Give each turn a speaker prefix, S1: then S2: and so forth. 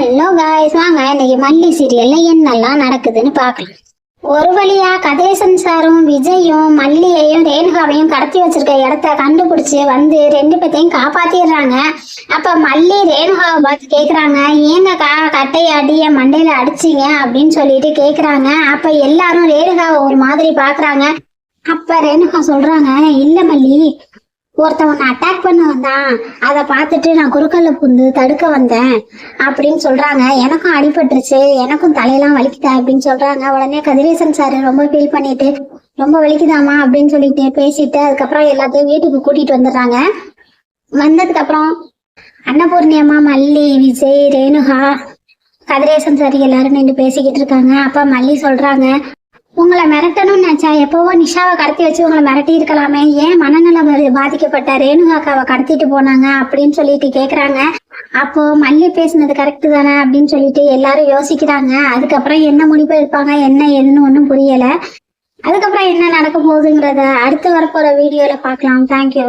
S1: guys வாங்க இன்னைக்கு மல்லி சீரியல்ல என்னெல்லாம் நடக்குதுன்னு பார்க்கலாம். ஒரு வழியா கதேசன் சாரும் விஜயும் மல்லியையும் ரேணுகாவையும் கடத்தி வச்சிருக்க இடத்த கண்டுபிடிச்சு வந்து ரெண்டு பேத்தையும் காப்பாத்திடுறாங்க. அப்ப மல்லி ரேணுகாவை பார்த்து கேக்குறாங்க ஏங்கக்கா கட்டையை அடிய மண்டையில அடிச்சீங்க அப்படின்னு சொல்லிட்டு கேக்குறாங்க. அப்ப எல்லாரும் ரேணுகாவை ஒரு மாதிரி பாக்குறாங்க அப்ப ரேணுகா சொல்றாங்க இல்ல மல்லி ஒருத்தவன் அட்டாக் பண்ண வந்தான். அதை பார்த்துட்டு நான் குறுக்கல்ல புந்து தடுக்க வந்தேன். அப்படின்னு சொல்றாங்க. எனக்கும் அடிபட்டுருச்சு. எனக்கும் தலையெல்லாம் வலிக்குதா அப்படின்னு சொல்றாங்க. உடனே கதிரேசன் சார் ரொம்ப ஃபீல் பண்ணிட்டு ரொம்ப வலிக்குதாமா அப்படின்னு சொல்லிட்டு பேசிட்டு அதுக்கப்புறம் எல்லாத்தையும் வீட்டுக்கு கூட்டிட்டு வந்துடுறாங்க. வந்ததுக்கு அப்புறம் அன்னபூர்ணியம்மா மல்லி விஜய் ரேணுகா கதிரேசன் சார் எல்லாரும் நின்று பேசிக்கிட்டு இருக்காங்க. அப்ப மல்லி சொல்றாங்க உங்களை மிரட்டணும்னு நினைச்சா எப்போவோ நிஷாவை கடத்தி வச்சு உங்களை மிரட்டி இருக்கலாமே. ஏன் மனநலம் பாதிக்கப்பட்ட ரேணுகாக்காவை கடத்திட்டு போனாங்க அப்படின்னு சொல்லிட்டு கேக்குறாங்க. அப்போ மல்லி பேசுனது கரெக்ட் தானே அப்படின்னு சொல்லிட்டு எல்லாரும் யோசிக்கிறாங்க. அதுக்கப்புறம் என்ன முடிவு இருப்பாங்க என்ன ஏதுன்னு ஒன்றும் புரியல. அதுக்கப்புறம் என்ன நடக்க போகுதுங்கிறத அடுத்து வரப்போற வீடியோல பார்க்கலாம். தேங்க்யூ